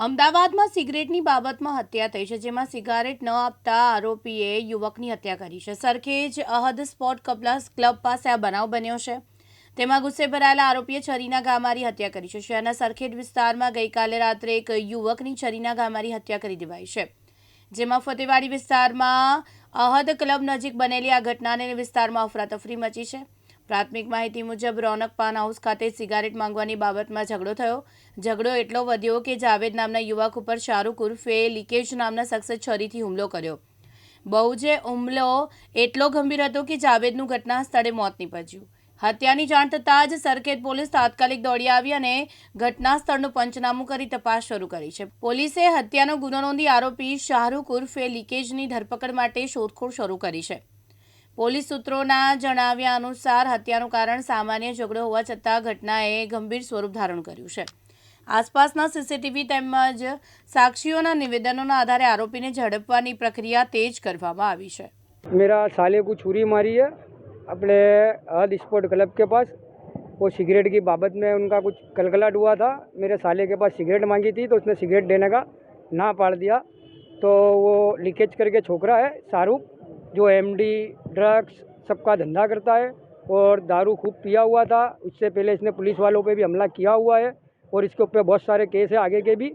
અમદાવાદમાં સિગરેટની બાબતમાં હત્યા થઈ છે, જેમાં સિગારેટ ન આપતા આરોપીએ યુવકની હત્યા કરી છે. સરખેજ અહદ સ્પોર્ટ કપલાસ ક્લબ પાસે આ બનાવ બન્યો છે. તેમાં ગુસ્સે ભરાયેલા આરોપીએ છરીના ઘા મારી હત્યા કરી છે. શહેરના સરખેજ વિસ્તારમાં ગઈકાલે રાત્રે એક યુવકની છરીના ઘા મારી હત્યા કરી દેવાઈ છે. જેમાં ફતેવાડી વિસ્તારમાં અહદ ક્લબ નજીક બનેલી આ ઘટનાને વિસ્તારમાં અફરાતફરી મચી છે. પ્રાથમિક માહિતી મુજબ રોનક પાન હાઉસ ખાતે સિગારેટ માંગવાની બાબતમાં ઝઘડો થયો. ઝઘડો એટલો વધ્યો કે જાવેદ નામના યુવક ઉપર શાહરૂખ ઉર્ફે લીકેજ નામના શખ્સે છરીથી હુમલો કર્યો. બહુ જે હુમલો એટલો ગંભીર હતો કે જાવેદનું ઘટના સ્થળે મોત નીપજ્યું. હત્યાની જાણ થતાં જ સરખેજ પોલીસ તાત્કાલિક દોડી આવી અને ઘટના સ્થળનું પંચનામું કરી તપાસ શરૂ કરી છે. પોલીસે હત્યાનો ગુનો નોંધી આરોપી શાહરૂખ ઉર્ફે લીકેજની ધરપકડ માટે શોધખોળ શરૂ કરી છે. પોલીસ સૂત્રોના જણાવ્યા અનુસાર હત્યાનું કારણ સામાન્ય ઝઘડો હોવા છતાં ઘટનાએ ગંભીર સ્વરૂપ ધારણ કર્યું છે આસપાસના સીસીટીવી તેમજ સાક્ષીઓના નિવેદનોના આધારે આરોપીને ઝડપવાની પ્રક્રિયા તેજ કરવામાં આવી છે मेरा साले को छुरी मारी है अपने हद स्पोर्ट क्लब के पास वो सिगरेट की बाबत में उनका कुछ कलकलाट हुआ था मेरे साले के पास सिगरेट मांगी थी तो उसने सिगरेट देने का ना पाड़ दिया तो वो लीकेज करके छोकरा है शाहरुख जो एमडी ड्रग्स सबका धंधा करता है और दारू खूब पिया हुआ था। उससे पहले इसने पुलिस वालों पे भी हमला किया हुआ है और इसके ऊपर बहुत सारे केस है आगे के भी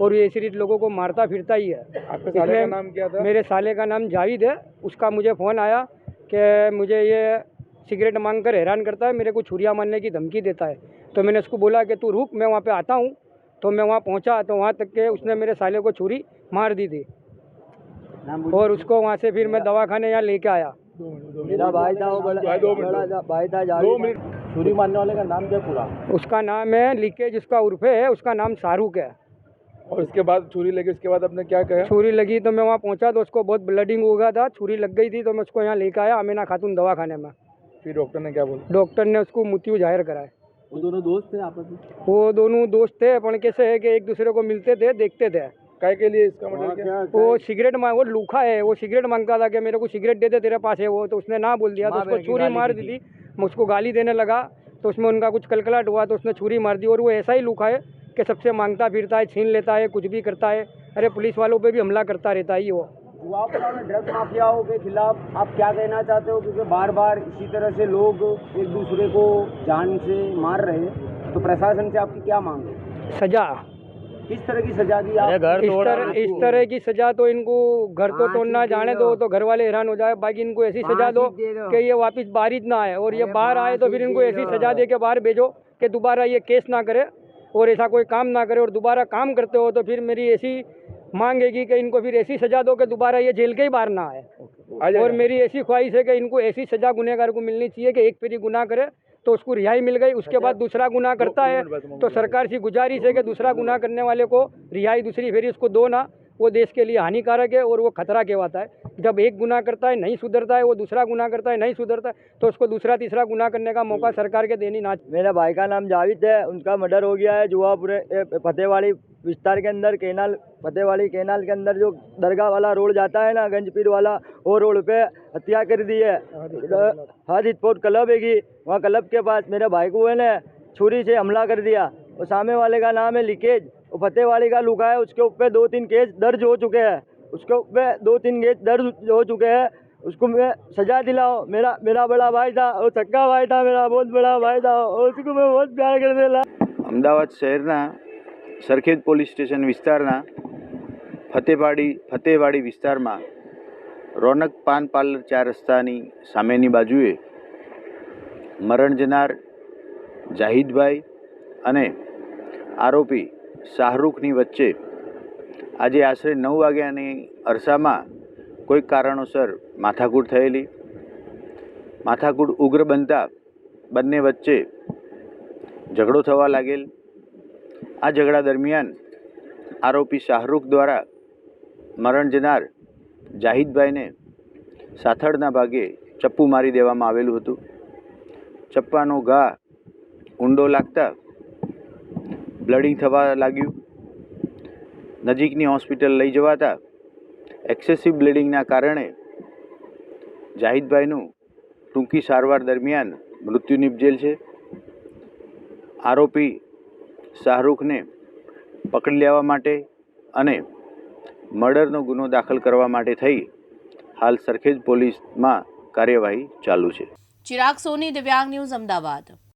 और ये रीत लोगों को मारता फिरता ही है। आपके साले का नाम क्या था? मेरे साले का नाम जाविद है। उसका मुझे फ़ोन आया कि मुझे ये सिगरेट मांग कर हैरान करता है मेरे को छुरिया मारने की धमकी देता है। तो मैंने उसको बोला कि तू रुक मैं वहाँ पर आता हूँ। तो मैं वहाँ पहुँचा तो वहाँ तक के उसने मेरे साले को छुरी मार दी थी। और उसको वहाँ से फिर मैं दवाखाने यहाँ लेके आया। मेरा भाई था वो बड़ा भाई, बड़ा था- भाई था दो छुरी मारने वाले का नाम क्या पूरा? उसका नाम है लीकेज उसका उर्फे है उसका नाम शाहरुख है। और इसके बाद छुरी लगी उसके बाद आपने क्या कहा? छुरी लगी तो मैं वहाँ पहुँचा तो उसको बहुत ब्लडिंग हो गया था। छुरी लग गई थी तो मैं उसको यहाँ लेके आया अमीना खातून दवा खाने में। फिर डॉक्टर ने क्या बोला? डॉक्टर ने उसको मृत्यु ज़ाहिर कराया वो दोनों दोस्त थे आपस में? वो दोनों दोस्त थे पण कैसे है कि एक दूसरे को मिलते थे देखते थे। काय के लिए इसका मतलब क्या? वो सिगरेट मांग वो लूखा है वो सिगरेट माँगता था कि मेरे को सिगरेट दे दे तेरे पास है वो तो उसने ना बोल दिया तो उसको छुरी मार दी थी। मैं उसको गाली देने लगा तो उसमें उनका कुछ कलकलाट हुआ तो उसने छुरी मार दी और वो ऐसा ही लूखा है कि सबसे माँगता फिरता है छीन लेता है कुछ भी करता है। अरे पुलिस वालों पर भी हमला करता रहता है ये वो। में ड्रग माफियाओं के खिलाफ आप क्या कहना चाहते हो? क्योंकि बार बार इसी तरह से लोग एक दूसरे को जान से मार रहे हैं तो प्रशासन से आपकी क्या मांग है? सजा। किस तरह की सजा दी आप घर इस तरह इस तरह की सजा तो इनको घर तो तोड़ना जाने दो तो घर वाले हैरान हो जाए बाकी इनको ऐसी सजा दो कि ये वापस बाहर ना आए और ये बाहर आए तो फिर इनको ऐसी सजा दे के बाहर भेजो कि दोबारा ये केस ना करे और ऐसा कोई काम ना करे और दोबारा काम करते हो तो फिर मेरी ऐसी मांगेगी कि इनको फिर ऐसी सजा दो कि दोबारा ये जेल के ही बाहर ना आए। और मेरी ऐसी ख्वाहिश है कि इनको ऐसी सजा गुनहगार को मिलनी चाहिए कि एक फिर गुनाह करे तो उसको रिहाई मिल गई उसके बाद दूसरा गुनाह करता है तो सरकार से गुजारिश है कि दूसरा गुनाह करने वाले को रिहाई दूसरी फेरी उसको दो ना वो देश के लिए हानिकारक है और वो खतरा कहवाता है। जब एक गुना करता है नहीं सुधरता है वो दूसरा गुना करता है नहीं सुधरता है तो उसको दूसरा तीसरा गुना करने का मौका सरकार के देनी ना मेरा भाई का नाम जाविद है उनका मर्डर हो गया है जुआपुरे फतेहवाड़ी विस्तार के अंदर केनाल फतेहवाड़ी केनाल के अंदर जो दरगाह वाला रोड जाता है ना गंजपीर वाला वो रोड पे हत्या कर दी है हद स्पोर्ट क्लब है कि वहाँ क्लब के पास मेरे भाई को है ना छुरी से हमला कर दिया और सामने वाले का नाम है लीकेज वो फतेहवाड़ी का लुका है उसके ऊपर दो तीन केस दर्ज हो चुके हैं उसके ऊपर दो तीन केस दर्ज हो चुके हैं उसको मैं सजा दिलाओ मेरा मेरा बड़ा भाई था वो सक्का भाई था मेरा बहुत बड़ा भाई था और उसको मैं बहुत प्यार करने लगा અમદાવાદ શહેરના સરખેજ પોલીસ સ્ટેશન વિસ્તારના ફતેવાડી ફતેવાડી વિસ્તારમાં રોનક પાન પાર્લર ચાર રસ્તાની સામેની બાજુએ મરણ જનાર જાહિદભાઈ અને આરોપી શાહરૂખની વચ્ચે આજે આશરે નવ વાગ્યાની અરસામાં કોઈક કારણોસર માથાકૂટ થયેલી. માથાકૂટ ઉગ્ર બનતા બંને વચ્ચે ઝઘડો થવા લાગેલ. આ ઝઘડા દરમિયાન આરોપી શાહરૂખ દ્વારા મરણ જનાર જાહિદભાઈને સાથળના ભાગે ચપ્પુ મારી દેવામાં આવેલું હતું. ચપ્પાનો ઘા ઊંડો લાગતા બ્લડિંગ થવા લાગ્યું. નજીકની હોસ્પિટલ લઈ જવાતા એક્સેસિવ બ્લીડિંગના કારણે જાહિદભાઈનું ટૂંકી સારવાર દરમિયાન મૃત્યુ નિપજેલ છે. આરોપી શાહરૂખને પકડી લેવા માટે અને મર્ડરનો ગુનો દાખલ કરવા માટે થઈ હાલ સરખેજ પોલીસમાં કાર્યવાહી ચાલુ છે. ચિરાગ સોની, દિવ્યાંગ ન્યૂઝ અમદાવાદ.